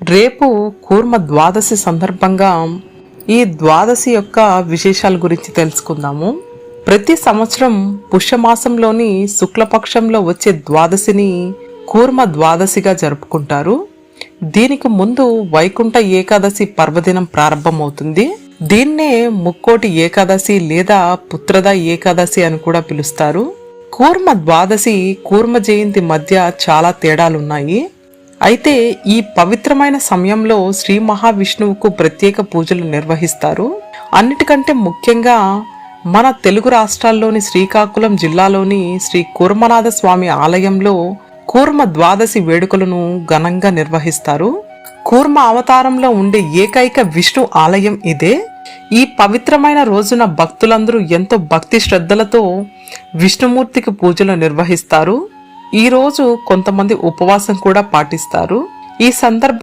రేపు కూర్మ ద్వాదశి సందర్భంగా ఈ ద్వాదశి యొక్క విశేషాల గురించి తెలుసుకుందాము. ప్రతి సంవత్సరం పుష్యమాసంలోని శుక్లపక్షంలో వచ్చే ద్వాదశిని కూర్మ ద్వాదశిగా జరుపుకుంటారు. దీనికి ముందు వైకుంఠ ఏకాదశి పర్వదినం ప్రారంభమవుతుంది. దీన్నే ముక్కోటి ఏకాదశి లేదా పుత్రద ఏకాదశి అని కూడా పిలుస్తారు. కూర్మ ద్వాదశి కూర్మ జయంతి మధ్య చాలా తేడాలున్నాయి. అయితే ఈ పవిత్రమైన సమయంలో శ్రీ మహావిష్ణువుకు ప్రత్యేక పూజలు నిర్వహిస్తారు. అన్నిటికంటే ముఖ్యంగా మన తెలుగు రాష్ట్రాల్లోని శ్రీకాకుళం జిల్లాలోని శ్రీ కూర్మనాథ స్వామి ఆలయంలో కూర్మ ద్వాదశి వేడుకలను ఘనంగా నిర్వహిస్తారు. కూర్మ అవతారంలో ఉండే ఏకైక విష్ణు ఆలయం ఇదే. ఈ పవిత్రమైన రోజున భక్తులందరూ ఎంతో భక్తి శ్రద్ధలతో విష్ణుమూర్తికి పూజలు నిర్వహిస్తారు. ఈ రోజు కొంతమంది ఉపవాసం కూడా పాటిస్తారు. ఈ సందర్భ